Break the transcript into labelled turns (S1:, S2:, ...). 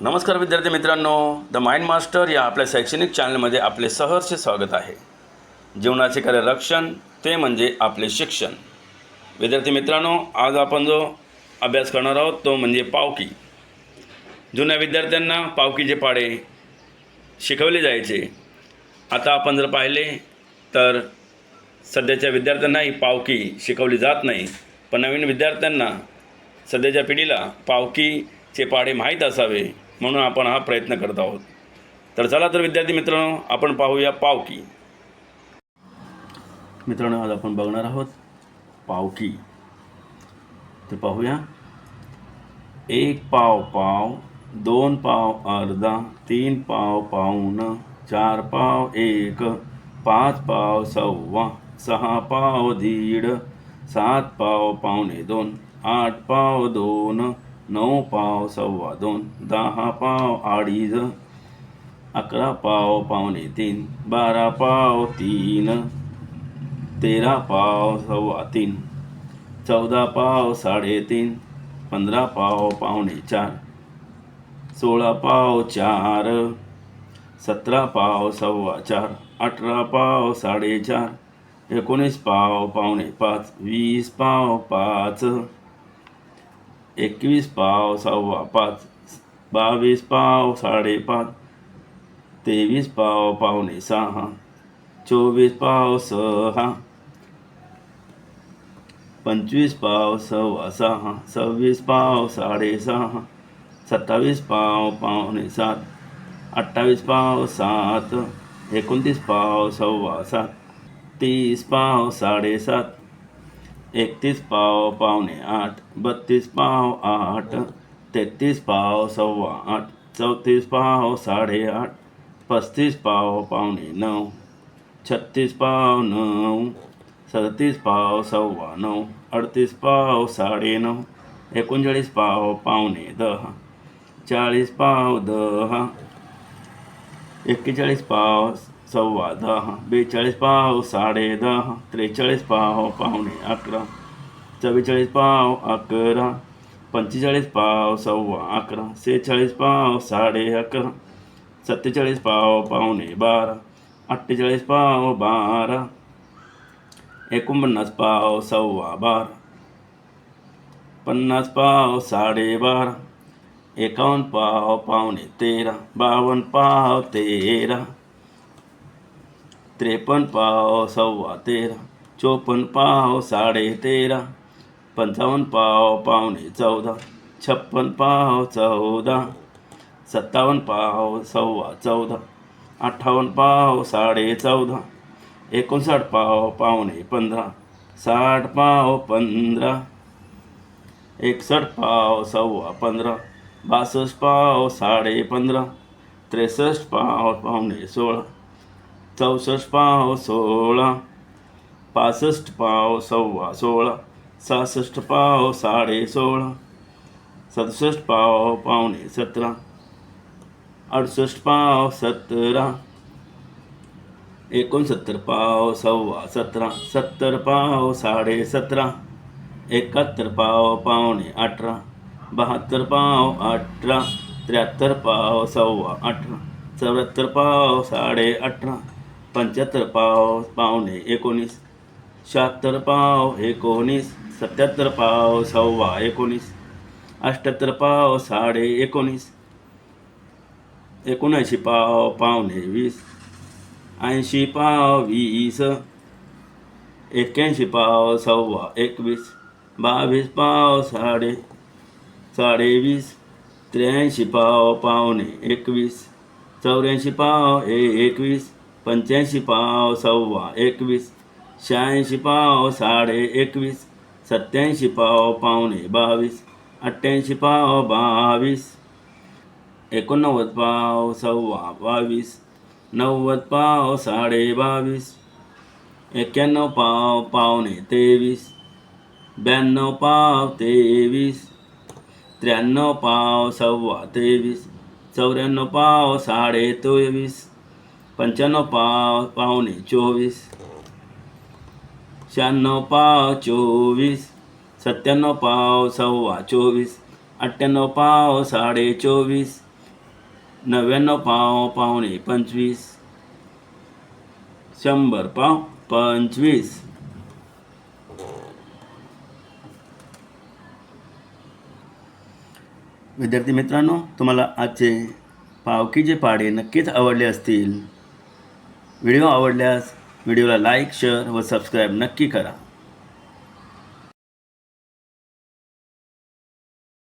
S1: नमस्कार विद्यार्थी मित्रांनो द माइंड मास्टर या आपल्या शैक्षणिक चॅनलमध्ये आपले सहर्ष स्वागत आहे. जीवनाचे खरे रक्षण ते म्हणजे आपले शिक्षण. विद्यार्थी मित्रांनो आज आपण जो अभ्यास करणार आहोत तो म्हणजे पावकी. जुन्या विद्यार्थ्यांना पावकीचे पाडे शिकवले जायचे. आता आपण जर पाहिले तर सध्याच्या विद्यार्थ्यांनाही पावकी शिकवली जात नाही. पण नवीन विद्यार्थ्यांना सध्याच्या पिढीला पावकीचे पाढे माहीत असावे. म्हणून आपण हा प्रयत्न करत आहोत. तर चला तर विद्यार्थी मित्रांनो आपण पाहूया पावकी मित्रांनो आज आपण बघणार आहोत पावकी तर पाहूया. एक पाव पाव दोन पाव अर्धा तीन पाव पाऊण चार पाव एक पाच पाव सव्वा सहा पाव दीड सात पाव पावणे दोन आठ पाव दोन नऊ पाव सव्वा दोन दहा पाव अडीच अकरा पाव पावणे तीन बारा पाव तीन तेरा पाव सव्वा तीन चौदा पाव साडेतीन पंधरा पाव पावणे चार सोळा पाव चार सतरा पाव सव्वा चार अठरा पाव साडेचार एकोणीस पाव पावणे पाच वीस पाव पाच एकवीस पाव सव्वा पाच बावीस पाव साडेपाच तेवीस पाव पावणे सहा चोवीस पाव सहा पंचवीस पाव सव्वा सहा सव्वीस पाव साडेसहा सत्तावीस पाव पावणे सात अठ्ठावीस पाव सात एकोणतीस पाव सव्वा सात तीस पाव साडेसात एकतीस पाव पावणे आठ बत्तीस पाव आठ तेहतीस पाव सव्वा आठ चौतीस पाव साडेआठ पस्तीस पाव पावणे नऊ छत्तीस पाव नऊ सदतीस पाव सव्वा नऊ अडतीस पाव साडेनऊ एकोणचाळीस पाव पावणे दहा चाळीस पाव दहा एक्केचाळीस पाव सव्वा दहा बेचाळीस पाव साडे दहा त्रेचाळीस पाव पावणे अकरा चव्वेचाळीस पाव अकरा पंचेचाळीस पाव सव्वा अकरा सेहेचाळीस पाव साडे अकरा सत्तेचाळीस पाव पावणे बारा अठ्ठेचाळीस पाव बारा एकोणपन्नास पाव सव्वा बारा पन्नास पाव साडेबारा एकावन्न पाव पावणे तेरा बावन्न पाव तेरा त्रेपन्न पाव सव्वा तेरा चोपन्न पाव साडे तेरा पंचावन्न पाव पावणे चौदा छप्पन पाव चौदा सत्तावन्न पाव सव्वा चौदा अठ्ठावन्न पाव साडे चौदा एकोणसाठ पाव पावणे पंधरा साठ पाव पंधरा एकसष्ट पाव सव्वा पंधरा बासष्ट पाव साडे पंधरा त्रेसष्ट पाव पावणे सोळा चौसष्ट पाव सोळा. पासष्ट पाव सव्वा सोळा. सहासष्ट पाव साडे सोळा. सदुसष्ट पाव पावणे सतरा. अडुसष्ट पाव सतरा. एकोणसत्तर पाव सव्वा सतरा. सत्तर पाव साडे सतरा. एकाहत्तर पाव पावणे अठरा. बहात्तर पाव अठरा. त्र्याहत्तर पाव सव्वा अठरा. चौऱ्याहत्तर पाव साडे अठरा. पंच्याहत्तर पाव पावणे एकोणीस. शहात्तर पाव एकोणीस. सत्याहत्तर पाव सव्वा एकोणीस. अठ्ठ्याहत्तर पाव साडे एकोणीस. एकोणऐंशी पाव पावणे वीस. ऐंशी पाव वीस. एक्क्याऐंशी पाव सव्वा एकवीस. बावीस पाव साडे साडेवीस त्र्याऐंशी पाव पावणे एकवीस. चौऱ्याऐंशी पाव हे एकवीस. पंच्याऐंशी पाव सव्वा एकवीस शहाऐंशी पाव साडे एकवीस सत्याऐंशी पाव पावणे बावीस अठ्ठ्याऐंशी पाव बावीस एकोणनव्वद पाव सव्वा बावीस नव्वद पाव साडे बावीस एक्क्याण्णव पाव पावणे तेवीस ब्याण्णव पाव तेवीस त्र्याण्णव पाव सव्वा तेवीस चौऱ्याण्णव पाव साडे तेवीस पंच्याण्णव पाव पावणे चोवीस. शहाण्णव पाव चोवीस. सत्त्याण्णव पाव सव्वा चोवीस. अठ्ठ्याण्णव पाव साडे चोवीस. नव्याण्णव पाव पावणे पंचवीस. शंभर पाव पंचवीस. विद्यार्थी मित्रांनो तुम्हाला आजचे पावकीचे पाडे नक्कीच आवडले असतील. व्हिडिओ आवडल्यास व्हिडिओला लाईक शेअर व सबस्क्राईब नक्की करा.